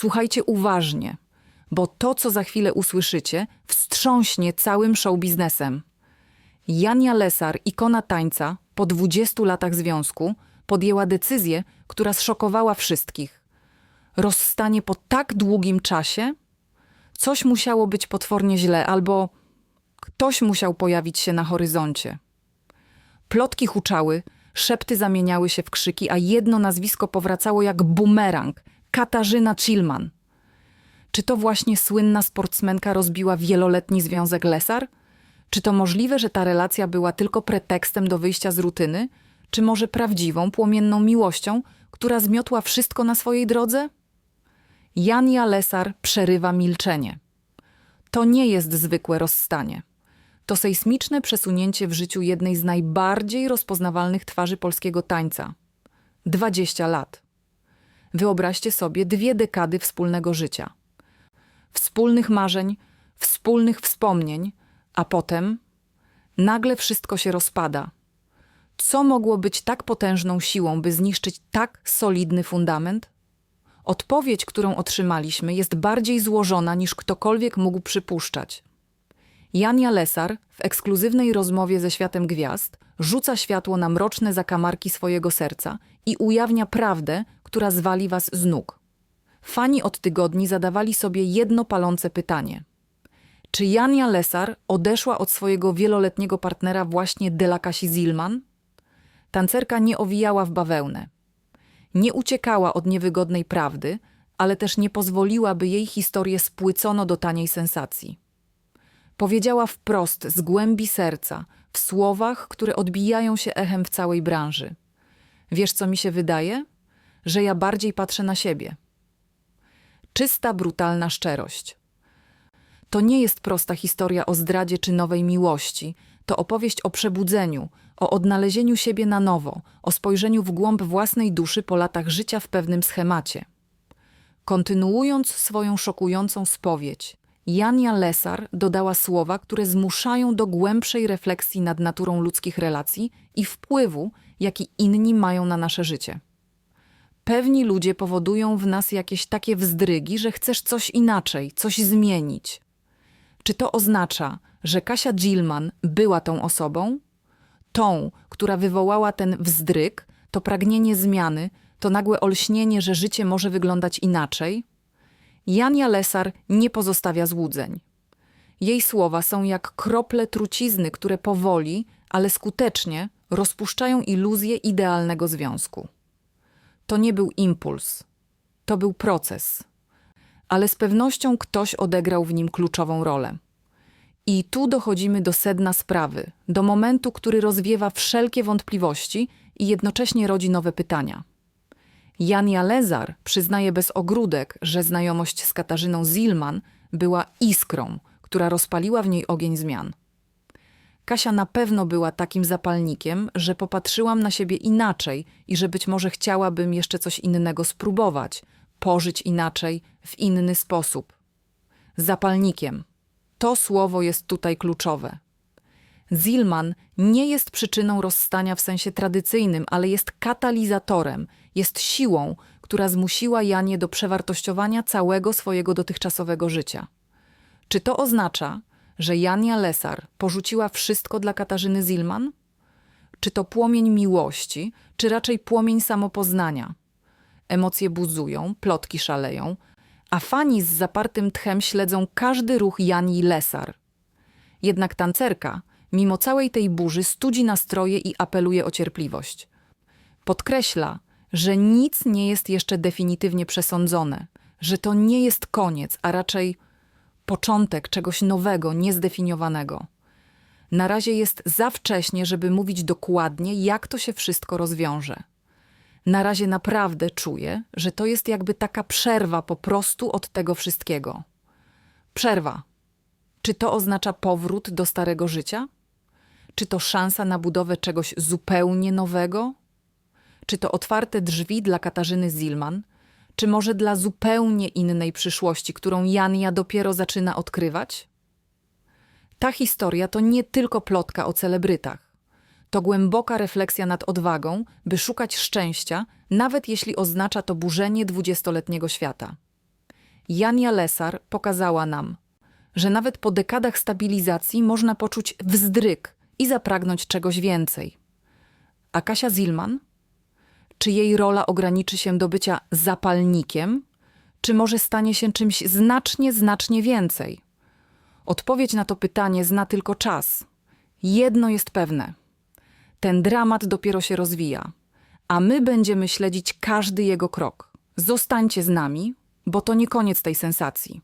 Słuchajcie uważnie, bo to, co za chwilę usłyszycie, wstrząśnie całym show biznesem. Jania Lesar, ikona tańca, po 20 latach związku, podjęła decyzję, która zszokowała wszystkich. Rozstanie po tak długim czasie? Coś musiało być potwornie źle, albo ktoś musiał pojawić się na horyzoncie. Plotki huczały, szepty zamieniały się w krzyki, a jedno nazwisko powracało jak bumerang Katarzyna Chilman. Czy to właśnie słynna sportsmenka rozbiła wieloletni związek Lesar? Czy to możliwe, że ta relacja była tylko pretekstem do wyjścia z rutyny? Czy może prawdziwą, płomienną miłością, która zmiotła wszystko na swojej drodze? Jania Lesar przerywa milczenie. To nie jest zwykłe rozstanie. To sejsmiczne przesunięcie w życiu jednej z najbardziej rozpoznawalnych twarzy polskiego tańca. 20 lat. Wyobraźcie sobie dwie dekady wspólnego życia. Wspólnych marzeń, wspólnych wspomnień, a potem nagle wszystko się rozpada. Co mogło być tak potężną siłą, by zniszczyć tak solidny fundament? Odpowiedź, którą otrzymaliśmy, jest bardziej złożona niż ktokolwiek mógł przypuszczać. Jania Lesar w ekskluzywnej rozmowie ze światem gwiazd rzuca światło na mroczne zakamarki swojego serca i ujawnia prawdę, która zwali was z nóg. Fani od tygodni zadawali sobie jedno palące pytanie. Czy Jania Lesar odeszła od swojego wieloletniego partnera właśnie Delakasi Zilman? Tancerka nie owijała w bawełnę. Nie uciekała od niewygodnej prawdy, ale też nie pozwoliła, by jej historię spłycono do taniej sensacji. Powiedziała wprost, z głębi serca, w słowach, które odbijają się echem w całej branży. Wiesz, co mi się wydaje? Że ja bardziej patrzę na siebie. Czysta, brutalna szczerość. To nie jest prosta historia o zdradzie czy nowej miłości. To opowieść o przebudzeniu, o odnalezieniu siebie na nowo, o spojrzeniu w głąb własnej duszy po latach życia w pewnym schemacie. Kontynuując swoją szokującą spowiedź, Jania Lesar dodała słowa, które zmuszają do głębszej refleksji nad naturą ludzkich relacji i wpływu, jaki inni mają na nasze życie. Pewni ludzie powodują w nas jakieś takie wzdrygi, że chcesz coś inaczej, coś zmienić. Czy to oznacza, że Kasia Gilman była tą osobą? Tą, która wywołała ten wzdryg, to pragnienie zmiany, to nagłe olśnienie, że życie może wyglądać inaczej? Jania Lesar nie pozostawia złudzeń. Jej słowa są jak krople trucizny, które powoli, ale skutecznie rozpuszczają iluzję idealnego związku. To nie był impuls, to był proces, ale z pewnością ktoś odegrał w nim kluczową rolę. I tu dochodzimy do sedna sprawy, do momentu, który rozwiewa wszelkie wątpliwości i jednocześnie rodzi nowe pytania. Jania Lezar przyznaje bez ogródek, że znajomość z Katarzyną Zilman była iskrą, która rozpaliła w niej ogień zmian. Kasia na pewno była takim zapalnikiem, że popatrzyłam na siebie inaczej i że być może chciałabym jeszcze coś innego spróbować, pożyć inaczej, w inny sposób. Zapalnikiem. To słowo jest tutaj kluczowe. Zilman nie jest przyczyną rozstania w sensie tradycyjnym, ale jest katalizatorem, jest siłą, która zmusiła Janie do przewartościowania całego swojego dotychczasowego życia. Czy to oznacza, że Jania Lesar porzuciła wszystko dla Katarzyny Zilman? Czy to płomień miłości, czy raczej płomień samopoznania? Emocje buzują, plotki szaleją, a fani z zapartym tchem śledzą każdy ruch Jani Lesar. Jednak tancerka, mimo całej tej burzy, studzi nastroje i apeluje o cierpliwość. Podkreśla, że nic nie jest jeszcze definitywnie przesądzone, że to nie jest koniec, a raczej początek czegoś nowego, niezdefiniowanego. Na razie jest za wcześnie, żeby mówić dokładnie, jak to się wszystko rozwiąże. Na razie naprawdę czuję, że to jest jakby taka przerwa po prostu od tego wszystkiego. Przerwa. Czy to oznacza powrót do starego życia? Czy to szansa na budowę czegoś zupełnie nowego? Czy to otwarte drzwi dla Katarzyny Zilman? Czy może dla zupełnie innej przyszłości, którą Jania dopiero zaczyna odkrywać? Ta historia to nie tylko plotka o celebrytach. To głęboka refleksja nad odwagą, by szukać szczęścia, nawet jeśli oznacza to burzenie dwudziestoletniego świata. Jania Lesar pokazała nam, że nawet po dekadach stabilizacji można poczuć wzdryk i zapragnąć czegoś więcej. A Kasia Zilman? Czy jej rola ograniczy się do bycia zapalnikiem, czy może stanie się czymś znacznie, znacznie więcej? Odpowiedź na to pytanie zna tylko czas. Jedno jest pewne. Ten dramat dopiero się rozwija, a my będziemy śledzić każdy jego krok. Zostańcie z nami, bo to nie koniec tej sensacji.